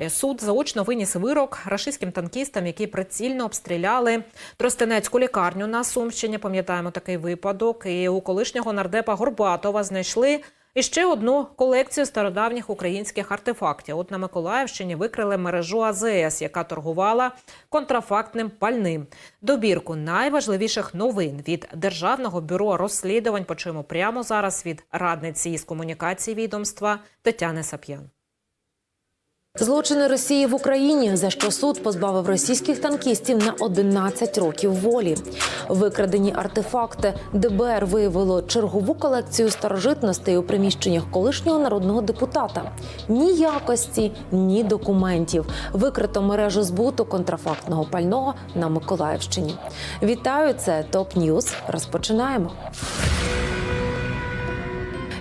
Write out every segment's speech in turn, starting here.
Е, Суд заочно виніс вирок рашистським танкістам, які прицільно обстріляли Тростенецьку лікарню на Сумщині. Пам'ятаємо такий випадок. І у колишнього нардепа Горбатова знайшли іще одну колекцію стародавніх українських артефактів. От на Миколаївщині викрили мережу АЗС, яка торгувала контрафактним пальним. Добірку найважливіших новин від Державного бюро розслідувань почуємо прямо зараз від радниці із комунікації відомства Тетяни Сап'ян. Злочини Росії в Україні, за що суд позбавив російських танкістів на 11 років волі. Викрадені артефакти ДБР виявило чергову колекцію старожитностей у приміщеннях колишнього народного депутата. Ні якості, ні документів. Викрито мережу збуту контрафактного пального на Миколаївщині. Вітаю, це ТОП Ньюз. Розпочинаємо.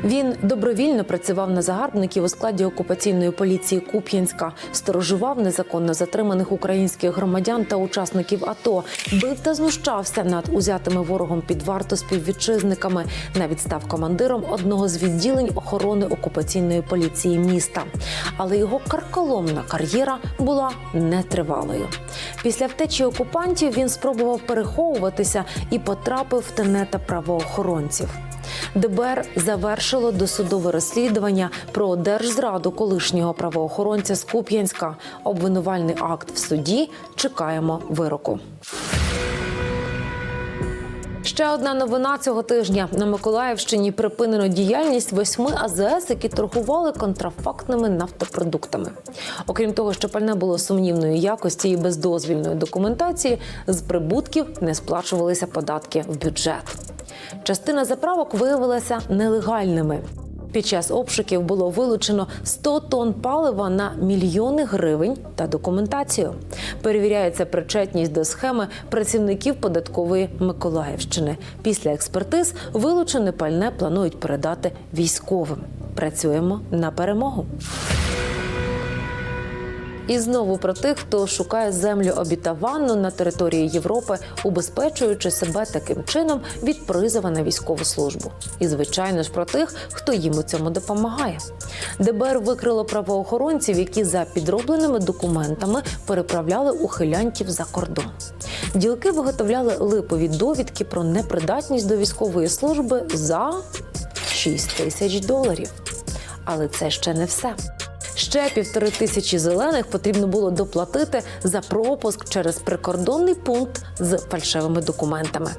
Він добровільно працював на загарбників у складі окупаційної поліції Куп'янська, сторожував незаконно затриманих українських громадян та учасників АТО, бив та знущався над узятими ворогом під варту співвітчизниками. Навіть став командиром одного з відділень охорони окупаційної поліції міста. Але його карколомна кар'єра була нетривалою. Після втечі окупантів він спробував переховуватися і потрапив в тенета правоохоронців. ДБР завершило досудове розслідування про держзраду колишнього правоохоронця з Куп'янська. Обвинувальний акт в суді. Чекаємо вироку. Ще одна новина цього тижня на Миколаївщині припинено діяльність восьми АЗС, які торгували контрафактними нафтопродуктами. Окрім того, що пальне було сумнівної якості і без дозвільної документації, з прибутків не сплачувалися податки в бюджет. Частина заправок виявилася нелегальними. Під час обшуків було вилучено 100 тонн палива на мільйони гривень та документацію. Перевіряється причетність до схеми працівників податкової Миколаївщини. Після експертиз вилучене пальне планують передати військовим. Працюємо на перемогу. І знову про тих, хто шукає землю обітованну на території Європи, убезпечуючи себе таким чином від призова на військову службу. І звичайно ж про тих, хто їм у цьому допомагає. ДБР викрило правоохоронців, які за підробленими документами переправляли ухилянтів за кордон. Ділки виготовляли липові довідки про непридатність до військової служби за 6 тисяч доларів. Але це ще не все. Ще півтори тисячі зелених потрібно було доплатити за пропуск через прикордонний пункт з фальшивими документами.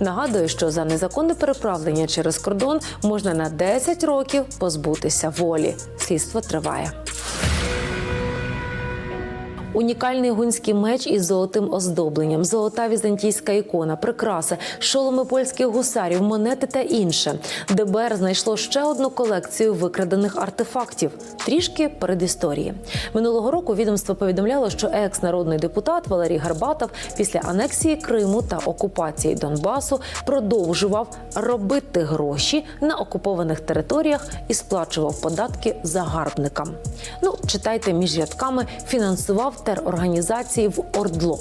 Нагадую, що за незаконне переправлення через кордон можна на 10 років позбутися волі. Слідство триває. Унікальний гунський меч із золотим оздобленням, золота візантійська ікона, прикраси, шоломи польських гусарів, монети та інше. ДБР знайшло ще одну колекцію викрадених артефактів. Трішки передісторії. Минулого року відомство повідомляло, що екс-народний депутат Валерій Гарбатов після анексії Криму та окупації Донбасу продовжував робити гроші на окупованих територіях і сплачував податки загарбникам. Ну, читайте між рядками, фінансував терорганізації в Ордло.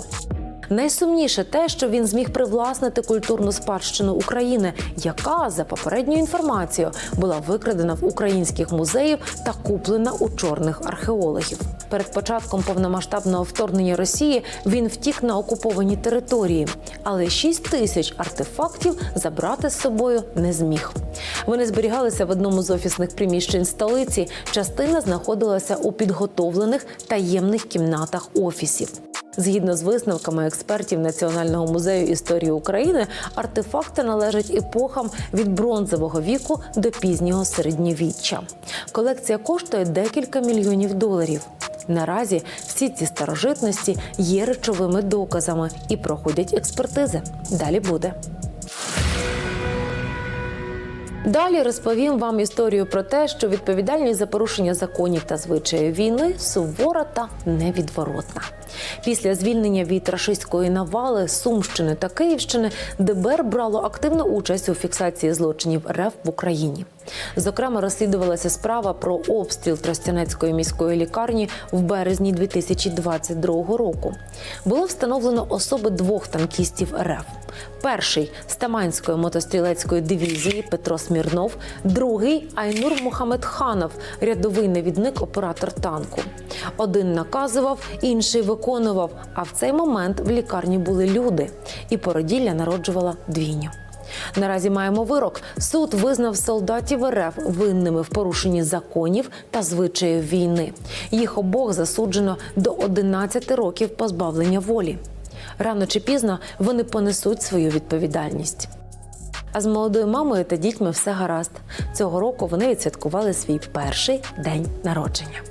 Найсумніше те, що він зміг привласнити культурну спадщину України, яка за попередньою інформацією була викрадена в українських музеїв та куплена у чорних археологів. Перед початком повномасштабного вторгнення Росії він втік на окуповані території, але 6 тисяч артефактів забрати з собою не зміг. Вони зберігалися в одному з офісних приміщень столиці. Частина знаходилася у підготовлених таємних кімнатах офісів. Згідно з висновками експертів Національного музею історії України, артефакти належать епохам від бронзового віку до пізнього середньовіччя. Колекція коштує декілька мільйонів доларів. Наразі всі ці старожитності є речовими доказами і проходять експертизи. Далі буде. Далі розповім вам історію про те, що відповідальність за порушення законів та звичаїв війни сувора та невідворотна. Після звільнення від рашистської навали Сумщини та Київщини ДБР брало активну участь у фіксації злочинів РФ в Україні. Зокрема, розслідувалася справа про обстріл Тростянецької міської лікарні в березні 2022 року. Було встановлено особи двох танкістів РФ. Перший з Таманської мотострілецької дивізії Петро Смірнов, другий Айнур Мухамедханов, рядовий навідник оператор танку. Один наказував, інший виконував. А в цей момент в лікарні були люди, і породілля народжувала двійню. Наразі маємо вирок. Суд визнав солдатів РФ винними в порушенні законів та звичаїв війни. Їх обох засуджено до 11 років позбавлення волі. Рано чи пізно вони понесуть свою відповідальність. А з молодою мамою та дітьми все гаразд. Цього року вони відсвяткували свій перший день народження.